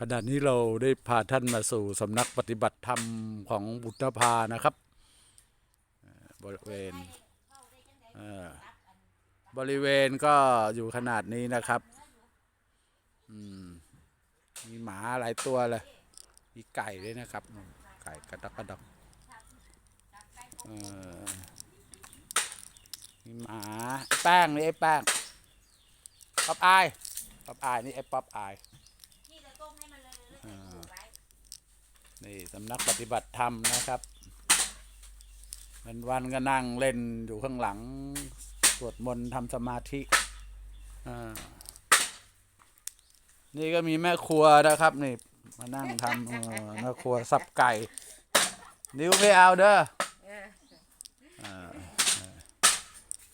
ขณะนี้เราได้พาท่านมาสู่สำนักปฏิบัติธรรมของบุตรพานะครับ บริเวณบริเวณก็อยู่ขนาดนี้นะครับมีหมาหลายตัวเลย มีไก่ด้วยนะครับ ไก่กระดกกระดกมีหมาแป้งนี่ไอ้แป้งป๊อปอายป๊อปอายนี่ไอ้ป๊อปอาย ให้มันเลยเลยถูกไว้นี่สำนักปฏิบัติธรรมนะครับวันวันก็นั่งเล่นอยู่ข้างหลังสวดมนต์ทำสมาธิอ่านี่ก็มีแม่ครัวนะครับ นี่ มานั่งทำเออแม่ครัวสับไก่ นิ้วไม่เอาเด้ออ่า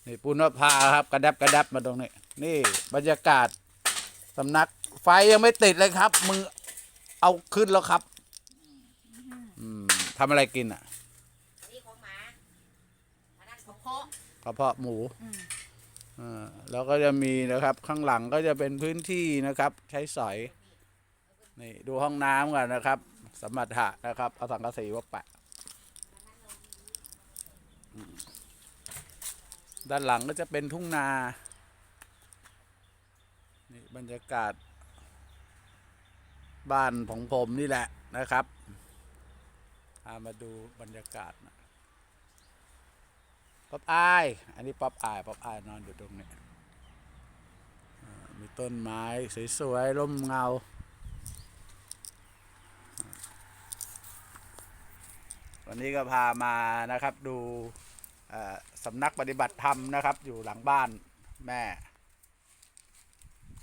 นี่ปุณณภาครับ กระดับกระดับมาตรงนี้ นี่บรรยากาศสำนัก ไฟยังไม่ติดเลยครับ มือเอาขึ้นแล้วครับอืมทำอะไรกินอะอันนี้ของหมาอันนั้นของเพาะกระเพาะหมูอ่าแล้วก็จะมีนะครับ ข้างหลังก็จะเป็นพื้นที่นะครับ ใช้สอยนี่ดูห้องน้ำกันนะครับ สมรรถะนะครับ เอาสังกะสีมาแปะอืมด้านหลังก็จะเป็นทุ่งนา นี่บรรยากาศ บ้านของผมนี่แหละนะครับพามาดูบรรยากาศนะป๊อปอาย อันนี้ป๊อปอายป๊อปอายนอนอยู่ตรงนี้ มีต้นไม้สวยๆร่มเงา วันนี้ก็พามานะครับดูสำนักปฏิบัติธรรมนะครับ อยู่หลังบ้านแม่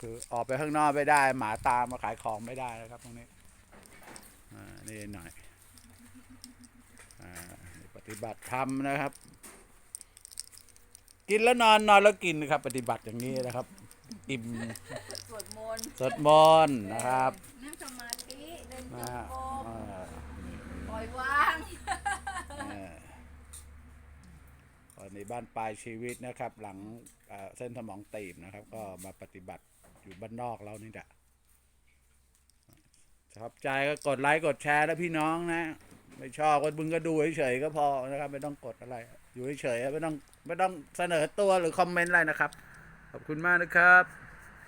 คือออกไปข้างนอกไม่ได้ หมาตามมาขายของไม่ได้นะครับตรงนี้อ่านี่หน่อยอานี่ปฏิบัติธรรมนะครับ กินแล้วนอนนอนแล้วกินนะครับ ปฏิบัติอย่างนี้นะครับ อิ่มสวดมนต์สดมนต์นะครับนั่งสมาธิเดินจมางกรม อ่า ปล่อยวาง เออ ตอนนี้บ้านปลายชีวิตนะครับ หลังเส้นสมองตีบนะครับ ก็มาปฏิบัติอยู่บ้านนอกเรานี่แหละชอบใจก็กดไลค์กดแชร์นะพี่น้องนะ ไม่ชอบก็มึงก็ดูเฉยๆก็พอนะครับ ไม่ต้องกดอะไร อยู่เฉยๆไม่ต้องไม่ต้องเสนอตัวหรือคอมเมนต์อะไรนะครับ ขอบคุณมากนะครับ